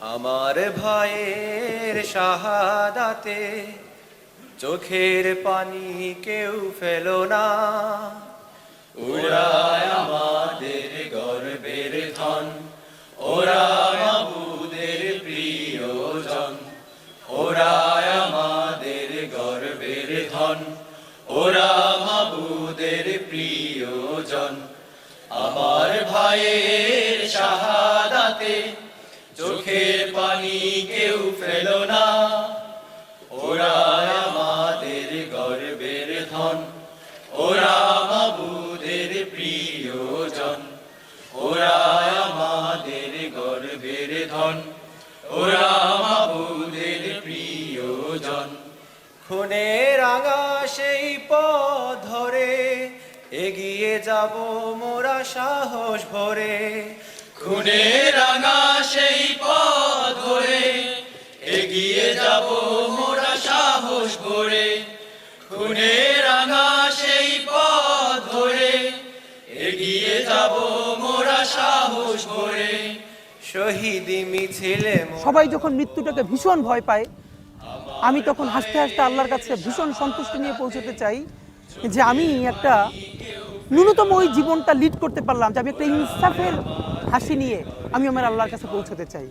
আমার ভাইয়ের শাহাদাতে চোখের পানি কেউ ফেলো না। ওরাই আমাদের গর্বের ধন ওরা মাবুদের প্রিয়জন, ওরাই আমাদের গর্বের ধন ওরা মাবুদের প্রিয়জন। আমার ভাইয়ের শাহাদাতে চোখের পানি কেউ ফেলো না। ওরা আমাদের গর্বের ধন। ওরা মাবুদের প্রিয়জন। ওরা আমাদের গর্বের ধন। ওরা মাবুদের প্রিয়জন। খুনে রাঙা সেই পথ ধরে, এগিয়ে যাব মোরা সাহস ভরে। খুনে রাঙা যাব মোরা সাহস ভরে খুনে রাঙা সেই পথ ধরে। এগিয়ে যাব মোরা সাহস ভরে, শহীদি মিছিলে সবাই যখন মৃত্যুটাকে ভীষণ ভয় পায়, আমি তখন হাসতে হাসতে আল্লাহর কাছে ভীষণ সন্তুষ্টি নিয়ে পৌঁছতে চাই যে আমি একটা ন্যূনতম ওই জীবনটা লিড করতে পারলাম, যে আমি একটা ইনসাফের হাসি নিয়ে আমি আমার আল্লাহর কাছে পৌঁছতে চাই।